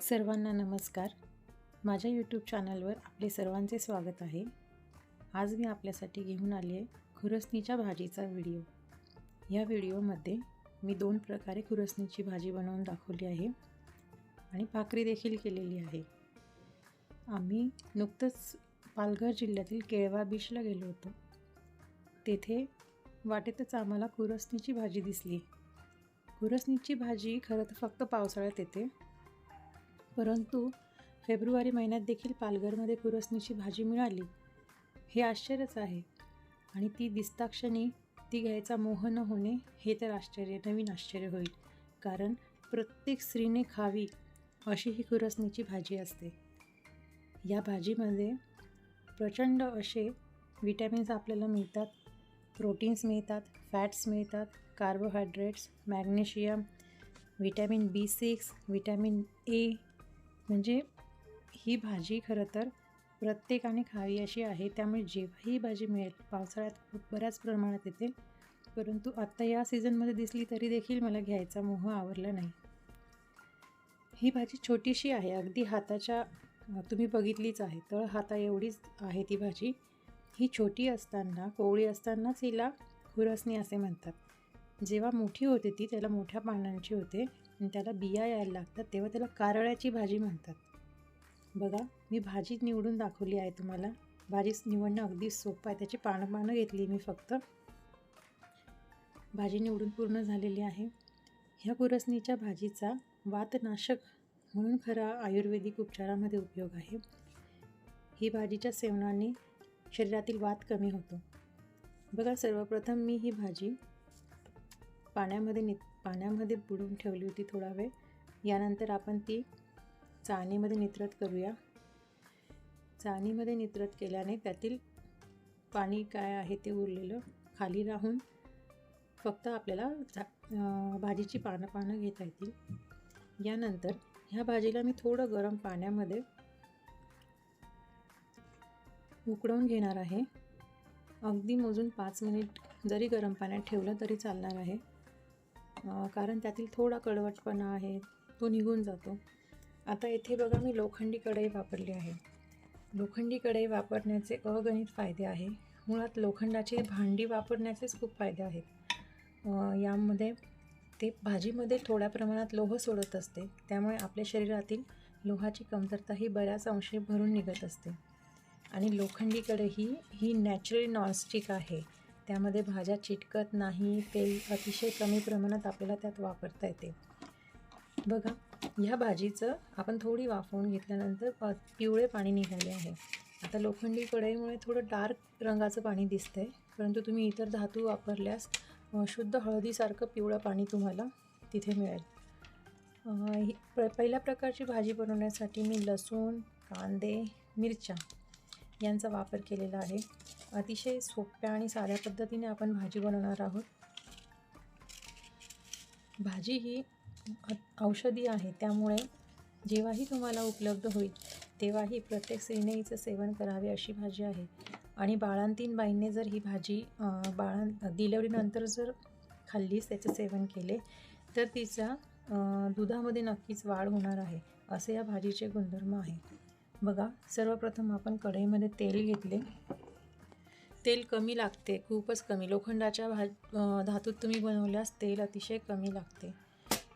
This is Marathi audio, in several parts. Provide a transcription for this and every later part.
सर्वांना नमस्कार. माझ्या यूट्यूब चॅनलवर आपले सर्वांचे स्वागत आहे. आज मी आपल्यासाठी घेऊन आली आहे खुरसणीच्या भाजीचा व्हिडिओ या व्हिडिओमध्ये मी दोन प्रकारे खुरसणीची भाजी बनवून दाखवली आहे आणि भाकरी देखील केलेली आहे. आम्ही नुकतंच पालघर जिल्ह्यातील केळवा बीचला गेलो होतो. तेथे वाटेतच आम्हाला खुरसणीची भाजी दिसली. खुरसणीची भाजी खरं तर फक्त पावसाळ्यात येते. परंतु फेब्रुवारी महिन्यात देखील पालघरमध्ये कुरसणीची भाजी मिळाली. हे आश्चर्यच आहे. आणि ती दिसताक्षणी ती घ्यायचा मोह न होणे हे तर आश्चर्य नवीन आश्चर्य होईल. कारण प्रत्येक स्त्रीने खावी अशी ही कुरसणीची भाजी असते. या भाजीमध्ये प्रचंड असे विटॅमिन्स आपल्याला मिळतात. प्रोटीन्स मिळतात फॅट्स मिळतात carbohydrates magnesium vitamin B six vitamin A म्हणजे ही भाजी खरं तर प्रत्येकाने खावी अशी आहे. त्यामुळे जेव्हा ही भाजी मिळेल पावसाळ्यात खूप बऱ्याच प्रमाणात येते. परंतु आत्ता या सीझनमध्ये दिसली तरी देखील मला घ्यायचा मोह आवरला नाही. ही भाजी छोटीशी आहे अगदी हाताच्या तुम्ही बघितलीच आहे. तळ हाता एवढीच आहे ती भाजी. ही छोटी असताना कोवळी असतानाच हिला खुरसणी असे म्हणतात. जेव्हा मोठी होते ती त्याला मोठ्या पानांची होते. त्याला बिया यायला लागतात तेव्हा त्याला कारळ्याची भाजी म्हणतात. बघा मी भाजी निवडून दाखवली आहे तुम्हाला. भाजी निवडणं अगदी सोपं आहे. त्याची पानं पानं घेतली मी फक्त. भाजी निवडून पूर्ण झालेली आहे. ह्या कुरसणीच्या भाजीचा वातनाशक म्हणून खरा आयुर्वेदिक उपचारामध्ये उपयोग आहे. ही भाजीच्या सेवनाने शरीरातील वात कमी होतो. बघा सर्वप्रथम मी ही भाजी पाण्यामध्ये नि पाण्यामध्ये बुडवून ठेवली होती थोडा वेळ. यानंतर आपण ती चाळणीमध्ये नित्रत करूया. चाळणीमध्ये नित्रत केल्याने त्यातील पाणी काय आहे ते उरलेलं खाली राहून फक्त आपल्याला भाजीची पानं पानं घेता येतील. यानंतर ह्या भाजीला मी थोडं गरम पाण्यामध्ये उकडवून घेणार आहे. अगदी मोजून पाच मिनिट जरी गरम पाण्यात ठेवलं तरी चालणार आहे. कारण त्यातील थोडा कडवटपणा आहे तो निघून जातो. आता येथे बघा मी लोखंडी कढई वापरली आहे. लोखंडी कढई वापरण्याचे अगणित फायदे आहे. मुळात लोखंडाची भांडी वापरण्याचेच खूप फायदे आहेत. यामध्ये ते भाजीमध्ये थोड्या प्रमाणात लोह सोडत असते. त्यामुळे आपल्या शरीरातील लोहाची कमतरता ही बऱ्याच अंशी भरून निघत असते. आणि लोखंडी कढई ही नॅचरली नॉनस्टिक आहे. त्यामध्ये भाज्या चिटकत नाही तेल अतिशय कमी प्रमाणात आपल्याला त्यात वापरता येते. बघा ह्या भाजीचं आपण थोडी वाफवून घेतल्यानंतर पिवळे पाणी निघाले आहे. आता लोखंडी कढईमुळे थोडं डार्क रंगाचं पाणी दिसतं आहे परंतु तुम्ही इतर धातू वापरल्यास शुद्ध हळदीसारखं पिवळं पाणी तुम्हाला तिथे मिळेल. ही पहिल्या प्रकारची भाजी बनवण्यासाठी मी लसूण कांदे मिरच्या यांचा वापर केलेला आहे. अतिशय सोप्या आणि साध्या पद्धतीने आपण भाजी बनवणार आहोत. भाजी ही औषधी आहे त्यामुळे जेव्हाही तुम्हाला उपलब्ध होईल तेव्हाही प्रत्येक स्त्रीने सेवन करावे अशी भाजी आहे. आणि बाळांतीन बाईंनी जर ही भाजी बाळां डिलेवरीनंतर जर खाल्लीच त्याचं सेवन केले तर तिचा दुधामध्ये नक्कीच वाढ होणार आहे असे या भाजीचे गुणधर्म आहे. बघा सर्वप्रथम आपण कढईमध्ये तेल घेतले. तेल कमी लागते खूपच कमी. लोखंडाच्या भा धातूत तुम्ही बनवल्यास तेल अतिशय कमी लागते.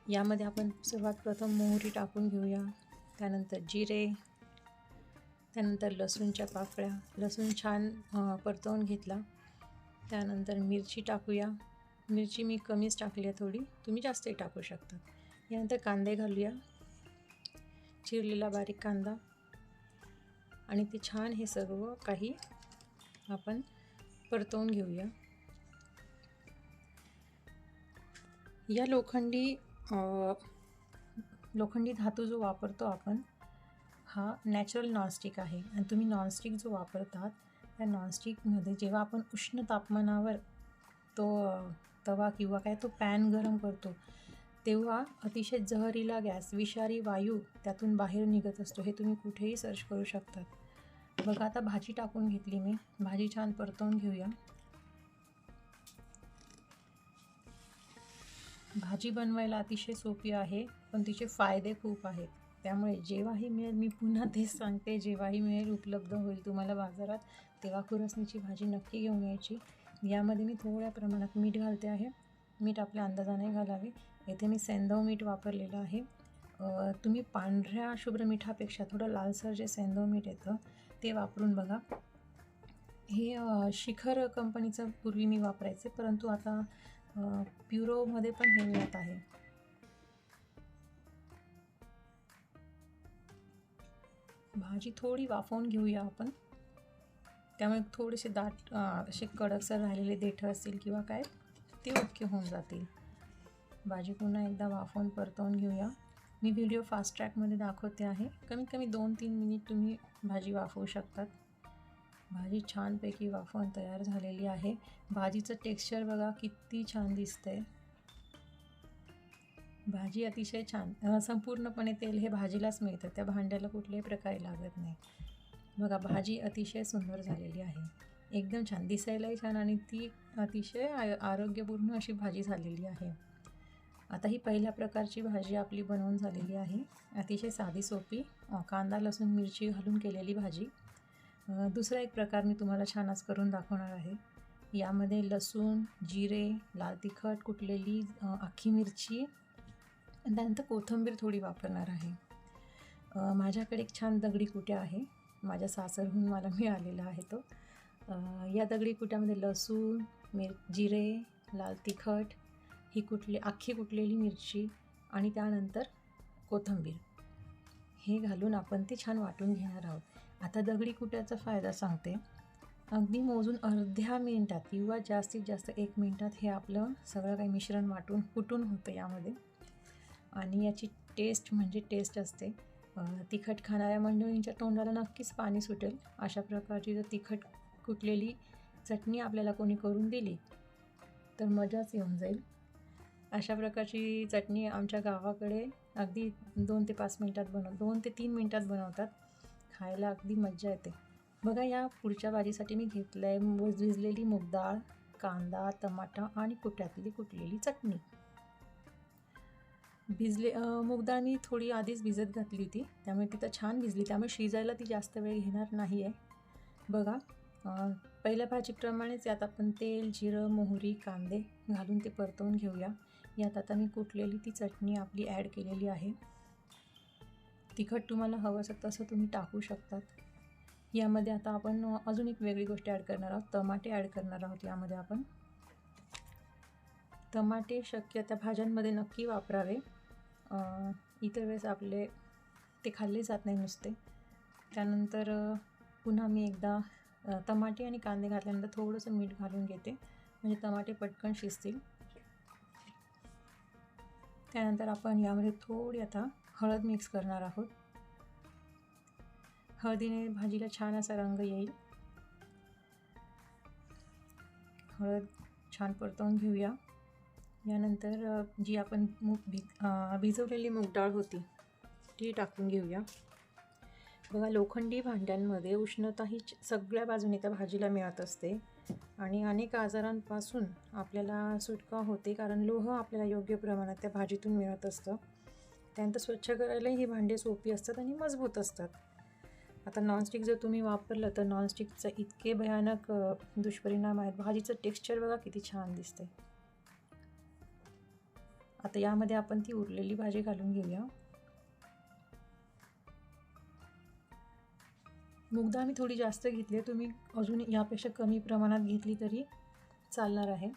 यामध्ये आपण सर्वात प्रथम मोहरी टाकून घेऊया. त्यानंतर जिरे त्यानंतर लसूणच्या पाकळ्या. लसूण छान परतवून घेतला. त्यानंतर मिरची टाकूया. मिरची मी कमीच टाकली आहे थोडी. तुम्ही जास्तही टाकू शकता. यानंतर कांदे घालूया. चिरलेला बारीक कांदा. आणि ते छान हे सर्व काही आपण परतवून घेऊया. या लोखंडी लोखंडी धातू जो वापरतो आपण हा नॅचरल नॉनस्टिक आहे. आणि तुम्ही नॉनस्टिक जो वापरतात त्या नॉनस्टिकमध्ये जेव्हा आपण उष्ण तापमानावर तो तवा किंवा काय तो पॅन गरम करतो तेव्हा अतिशय जहरीला गॅस विषारी वायू त्यातून बाहेर निघत असतो हे तुम्ही कुठेही सर्च करू शकतात. बघा आता भाजी टाकून घेतली मी. भाजी छान परतवून घेऊया. भाजी बनवायला अतिशय सोपी आहे पण तिचे फायदे खूप आहेत. त्यामुळे जेव्हाही मिळेल मी पुन्हा तेच सांगते जेव्हाही मिळेल उपलब्ध होईल तुम्हाला बाजारात तेव्हा खुरसणीची भाजी नक्की घेऊन यायची. यामध्ये मी थोड्या प्रमाणात मीठ घालते आहे. मीठ आपल्या अंदाजाने घालावे. येथे मी सेंधव मीठ वापरलेलं आहे. तुम्ही पांढऱ्या शुभ्र मिठापेक्षा थोडं लालसर जे सेंधव मीठ येतं ते वापरून बघा. हे शिखर कंपनीचं पूर्वी मी वापरायचे परंतु आता प्युरोमध्ये पण हे मिळत आहे. भाजी थोडी वाफवून घेऊया आपण. त्यामुळे थोडेसे दाट असे कडकसर राहिलेले देठ असतील किंवा काय ते ओके होऊन जातील. भाजी पुन्हा एकदा वाफवून परतवून घेऊया. मी व्हिडिओ फास्ट ट्रॅकमध्ये दाखवते आहे. कमीत कमी दोन तीन मिनिट तुम्ही भाजी वाफवू शकतात. भाजी छानपैकी वाफवून तयार झालेली आहे. भाजीचं टेक्स्चर बघा किती छान दिसतंय. भाजी अतिशय छान संपूर्णपणे तेल हे भाजीलाच मिळतं. त्या भांड्याला कुठल्याही प्रकारे लागत नाही. बघा भाजी अतिशय सुंदर झालेली आहे. एकदम छान दिसायलाही छान आणि ती अतिशय आरोग्यपूर्ण अशी भाजी झालेली आहे. आता ही पहिल्या प्रकारची भाजी आपली बनवून झालेली आहे. अतिशय साधी सोपी. कांदा लसूण मिरची घालून केलेली भाजी. दुसरा एक प्रकार मी तुम्हाला छानच करून दाखवणार आहे. यामध्ये लसूण जिरे लाल तिखट कुटलेली अख्खी मिरची त्यानंतर कोथिंबीर थोडी वापरणार आहे. माझ्याकडे एक छान दगडी कुट्या आहे. माझ्या सासरहून मला मिळालेला आहे तो. या दगडी कुट्यामध्ये लसूण मिर जिरे लाल तिखट ही कुठली अख्खी कुटलेली मिरची आणि त्यानंतर कोथिंबीर. हे घालून आपण ते छान वाटून घेणार आहोत. आता दगडी कुट्याचा फायदा सांगते. अगदी मोजून अर्ध्या मिनिटात किंवा जास्तीत जास्त एक मिनटात हे आपलं सगळं काही मिश्रण वाटून कुटून होतं यामध्ये. आणि याची टेस्ट म्हणजे टेस्ट असते. तिखट खाणाऱ्या मंडळींच्या तोंडाला नक्कीच पाणी सुटेल. अशा प्रकारची जर तिखट कुटलेली चटणी आपल्याला कोणी करून दिली तर मजाच येऊन जाईल. अशा प्रकारची चटणी आमच्या गावाकडे अगदी दोन ते पाच मिनटात बनव दोन ते तीन मिनटात बनवतात. खायला अगदी मज्जा येते. बघा या पुढच्या भाजीसाठी मी घेतलं आहे भिजलेली मुगडाळ कांदा टमाटा आणि कुट्यातली कुटलेली चटणी. भिजले मुगडाळ मी थोडी आधीच भिजत घातली होती. त्यामुळे तिथं छान भिजली. त्यामुळे शिजायला ती जास्त वेळ घेणार नाही आहे बघा पहिल्या भाजीप्रमाणेच यात आपण तेल जिरं मोहरी कांदे घालून ते परतवून घेऊया. यात आता मी कुटलेली ती चटणी आपली ॲड केलेली आहे. तिखट तुम्हाला हवं असं तसं तुम्ही टाकू शकतात. यामध्ये आता आपण अजून एक वेगळी गोष्ट ॲड करणार आहोत. टमाटे ॲड करणार आहोत यामध्ये आपण. टमाटे शक्य त्या भाज्यांमध्ये नक्की वापरावे. इतर वेळेस आपले ते खाल्ले जात नाही नुसते. त्यानंतर पुन्हा मी एकदा टमाटे आणि कांदे घातल्यानंतर थोडंसं मीठ घालून घेते. म्हणजे टमाटे पटकन शिजतील. त्यानंतर आपण यामध्ये थोडी आता हळद मिक्स करणार आहोत. हळदीने भाजीला छान असा रंग येईल. हळद छान परतवून घेऊया. यानंतर जी आपण मूग भी भिजवलेली मूग डाळ होती ती टाकून घेऊया. बघा लोखंडी भांड्यांमध्ये उष्णता ही सगळ्या बाजूने त्या भाजीला मिळत असते. आणि अनेक आजारांपासून आपल्याला सुटका होते कारण लोह आपल्याला योग्य प्रमाणात त्या भाजीतून मिळत असतं. त्यानंतर स्वच्छ करायलाही ही भांडे सोपी असतात आणि मजबूत असतात. आता नॉनस्टिक जर तुम्ही वापरलं तर नॉनस्टिकचं इतके भयानक दुष्परिणाम आहेत. भाजीचं टेक्स्चर बघा किती छान दिसते आता यामध्ये आपण ती उरलेली भाजी घालून घेऊया. मुगदा मी थोडी जास्त घेतली आहे. तुम्ही अजून यापेक्षा कमी प्रमाणात घेतली तरी चालणार आहे.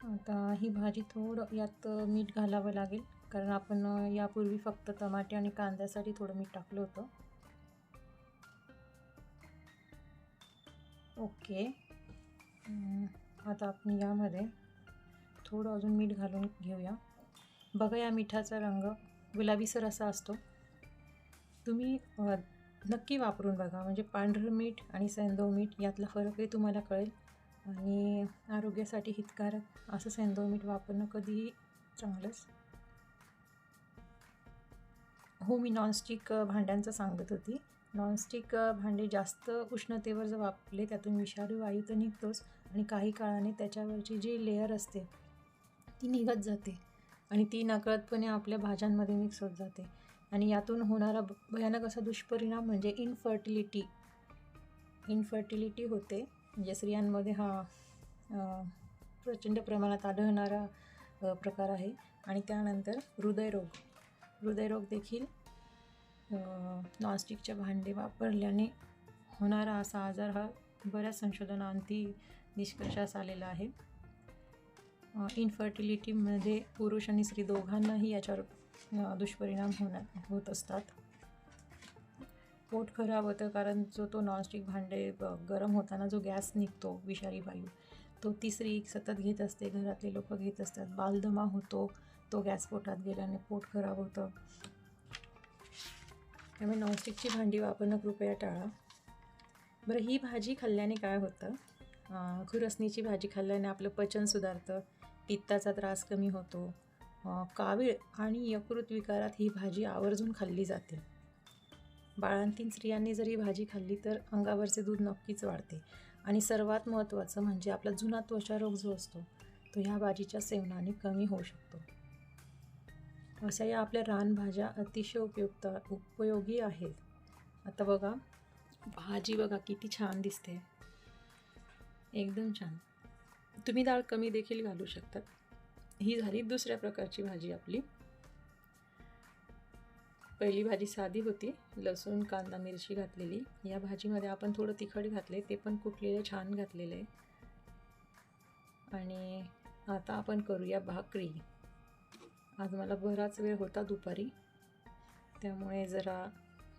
आता ही भाजी थोडं यात मीठ घालावं लागेल. कारण आपण यापूर्वी फक्त टमाटे आणि कांद्यासाठी थोडं मीठ टाकलं होतं. ओके. आता आपण यामध्ये थोडं अजून मीठ घालून घेऊया. बघा या मिठाचा रंग गुलाबीसर असा असतो. तुम्ही नक्की वापरून बघा. म्हणजे पांढरं मीठ आणि सेंदव मीठ यातला फरकही तुम्हाला कळेल. आणि आरोग्यासाठी हितकारक असं सेंदव मीठ वापरणं कधीही चांगलंच. हो मी नॉनस्टिक भांड्यांचं सांगत होती. नॉनस्टिक भांडे जास्त उष्णतेवर जर वापरले त्यातून विषारी वायू तर निघतोच. आणि काही काळाने त्याच्यावरची जी लेअर असते ती निघत जाते. आणि ती नकळतपणे आपल्या भाज्यांमध्ये मिक्स होत जाते. आणि यातून होणारा भयानक असा दुष्परिणाम म्हणजे इनफर्टिलिटी इनफर्टिलिटी होते. म्हणजे स्त्रियांमध्ये हा प्रचंड प्रमाणात आढळणारा प्रकार आहे. आणि त्यानंतर हृदयरोग. हृदयरोग देखील नॉनस्टिकच्या भांडे वापरल्याने होणारा असा आजार हा बऱ्याच संशोधनांती निष्कर्षास आलेला आहे. इनफर्टिलिटीमध्ये म्हणजे पुरुष आणि स्त्री दोघांनाही याच्यावर दुष्परिणाम होणार होत असतात. पोट खराब होतं कारण जो तो नॉनस्टिक भांडे गरम होताना जो गॅस निघतो विषारी वायू तो तिसरी सतत घेत असते घरातले लोक घेत असतात. बालदमा होतो तो गॅस पोटात गेल्याने पोट खराब होतं. त्यामुळे नॉनस्टिकची भांडी वापरणं कृपया टाळा. बरं ही भाजी खाल्ल्याने काय होतं? खुरसणीची भाजी खाल्ल्याने आपलं पचन सुधारतं पित्ताचा त्रास कमी होतो. कावीळ आणि यकृत विकारात ही भाजी आवर्जून खाल्ली जाते. बाळांतीन स्त्रियांनी जर ही भाजी खाल्ली तर अंगावरचे दूध नक्कीच वाढते. आणि सर्वात महत्त्वाचं म्हणजे आपला जुना त्वचारोग जो असतो तो ह्या भाजीच्या सेवनाने कमी होऊ शकतो. अशा या आपल्या रानभाज्या अतिशय उपयुक्त उपयोगी आहेत. आता बघा भाजी बघा किती छान दिसते. एकदम छान. तुम्ही डाळ कमी देखील घालू शकतात. ही झाली दुसऱ्या प्रकारची भाजी आपली. पहिली भाजी साधी होती लसूण कांदा मिरची घातलेली. या भाजीमध्ये आपण थोडं तिखट घातले ते पण कुठलेलं छान घातलेलं आहे. आणि आता आपण करूया भाकरी. आज मला बराच वेळ होता दुपारी त्यामुळे जरा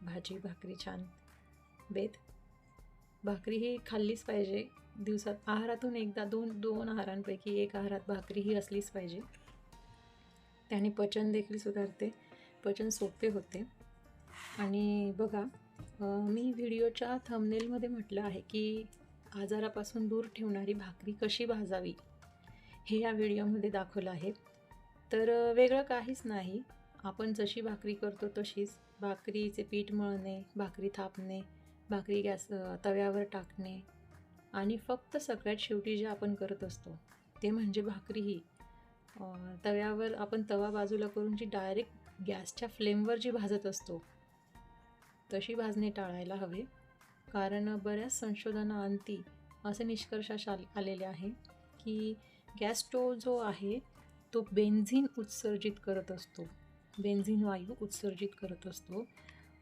भाजी भाकरी छान बेत. भाकरी ही खाल्लीच पाहिजे. दिवसात आहारातून एकदा दोन दोन आहारांपैकी एक आहारात भाकरी ही असलीच पाहिजे. त्याने पचन देखील सुधारते. पचन सोपे होते. आणि बघा मी व्हिडिओच्या थंबनेलमध्ये म्हटलं आहे की आजारापासून दूर ठेवणारी भाकरी कशी भाजावी हे या व्हिडिओमध्ये दाखवलं आहे. तर वेगळं काहीच नाही. आपण जशी भाकरी करतो तशीच भाकरीचे पीठ मळणे भाकरी थापणे भाकरी गॅस तव्यावर टाकणे आणि फक्त सगळ्यात शेवटी जे आपण करत असतो ते म्हणजे भाकरी ही तव्यावर आपण तवा बाजूला करून जी डायरेक्ट गॅसच्या फ्लेमवर जी भाजत असतो तशी भाजणे टाळायला हवे. कारण बऱ्याच संशोधनाअंती असे निष्कर्षाश आलेले आहे की गॅस स्टोव जो आहे तो बेन्झिन उत्सर्जित करत असतो. बेन्झिन वायू उत्सर्जित करत असतो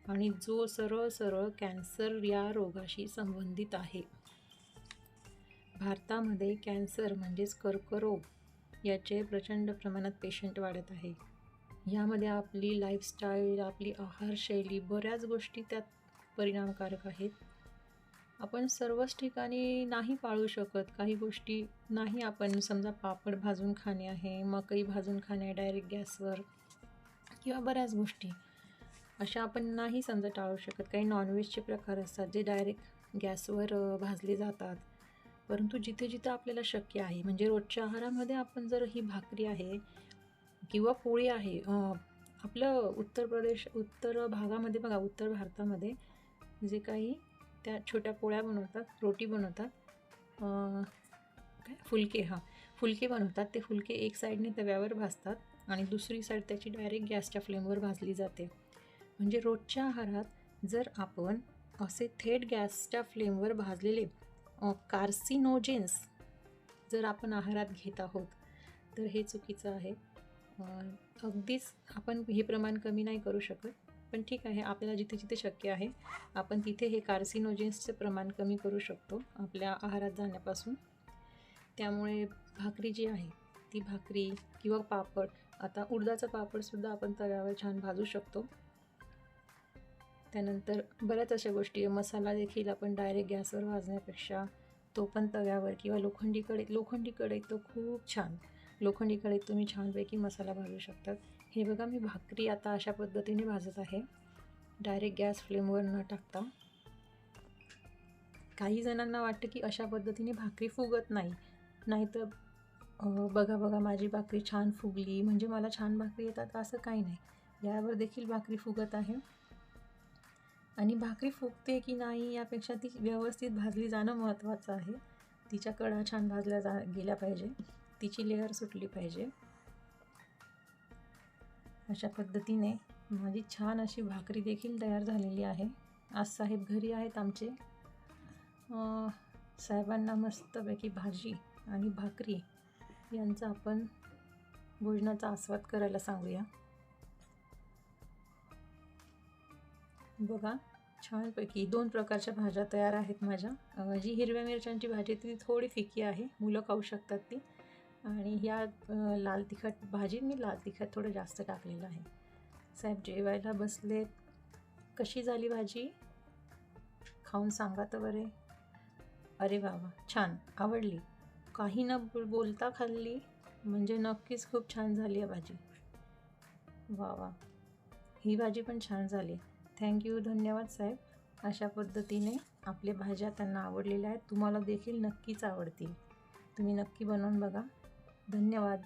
आणि जो सरळ सरळ कॅन्सर या रोगाशी संबंधित आहे. भारतामध्ये कॅन्सर म्हणजेच कर्करोग याचे प्रचंड प्रमाणात पेशंट वाढत आहे. यामध्ये आपली लाईफस्टाईल आपली आहारशैली बऱ्याच गोष्टी त्यात परिणामकारक आहेत. आपण सर्वच ठिकाणी नाही पाळू शकत. काही गोष्टी नाही आपण समजा पापड भाजून खाणे आहे मकई भाजून खाणे डायरेक्ट गॅसवर किंवा बऱ्याच गोष्टी. अशा आपण नाही समजा टाळू शकत. काही नॉनव्हेजचे प्रकार असतात जे डायरेक्ट गॅसवर भाजले जातात. परंतु जिथे जिथं आपल्याला शक्य आहे म्हणजे रोजच्या आहारामध्ये आपण जर ही भाकरी आहे किंवा पोळी आहे आपलं उत्तर प्रदेश उत्तर भागामध्ये बघा उत्तर भारतामध्ये जे काही त्या छोट्या पोळ्या बनवतात रोटी बनवतात काय? फुलके हां. फुलके बनवतात. ते फुलके एक साईडने तव्यावर भाजतात आणि दुसरी साईड त्याची डायरेक्ट गॅसच्या फ्लेमवर भाजली जाते. म्हणजे रोजच्या आहारात जर आपण असे थेट गॅसच्या फ्लेमवर भाजलेले कार्सिनोजेन्स जर आपण आहारात घेत आहोत तर हे चुकीचं आहे. अगदीच आपण हे प्रमाण कमी नाही करू शकत पण ठीक आहे आपल्याला जिथे जिथे शक्य आहे आपण तिथे हे कार्सिनोजेन्सचे प्रमाण कमी करू शकतो आपल्या आहारात जाण्यापासून. त्यामुळे भाकरी जी आहे ती भाकरी किंवा पापड आता उडदाचं पापडसुद्धा आपण तव्यावर छान भाजू शकतो. त्यानंतर बऱ्याच अशा गोष्टी आहे. मसाला देखील आपण डायरेक्ट गॅसवर भाजण्यापेक्षा तो पण तव्यावर किंवा लोखंडी कढईत लोखंडी कढईत तो खूप छान. लोखंडी कढईत तुम्ही छानपैकी मसाला भाजू शकतात हे बघा मी भाकरी आता अशा पद्धतीने भाजत आहे. डायरेक्ट गॅस फ्लेमवर न टाकता. काही जणांना वाटतं की अशा पद्धतीने भाकरी फुगत नाही. नाहीतर बघा बघा माझी भाकरी छान फुगली. म्हणजे मला छान भाकरी येतात असं काही नाही. यावर देखील भाकरी फुगत आहे. आणि भाकरी फुगते की नाही यापेक्षा ती व्यवस्थित भाजली जाणं महत्त्वाचं आहे. तिच्या कडा छान भाजल्या जा गेल्या पाहिजे. तिची लेअर सुटली पाहिजे. अशा पद्धतीने माझी छान अशी भाकरी देखील तयार झालेली आहे. आज साहेब घरी आहेत आमचे. साहेबांना मस्तपैकी भाजी आणि भाकरी यांचा आपण भोजनाचा आस्वाद करायला सांगूया. बघा छानपैकी दोन प्रकारच्या भाज्या तयार आहेत माझ्या. जी हिरव्या मिरच्यांची भाजी ती थोडी फिकी आहे मुलं खाऊ शकतात ती. आणि ह्या लाल तिखट भाजी मी लाल तिखट थोडं जास्त टाकलेलं आहे. साहेब जेवायला बसलेत कशी झाली भाजी? खाऊन सांगा तर बरे. अरे वा वा छान आवडली. काही न बोलता खाल्ली म्हणजे नक्कीच खूप छान झाली आहे भाजी. वा वा ही भाजी पण छान झाली. थँक्यू धन्यवाद साहेब. अशा पद्धतीने आपल्या भाज्या त्यांना आवडलेल्या आहेत. तुम्हाला देखील नक्कीच आवडतील. तुम्ही नक्की बनवून बघा. धन्यवाद.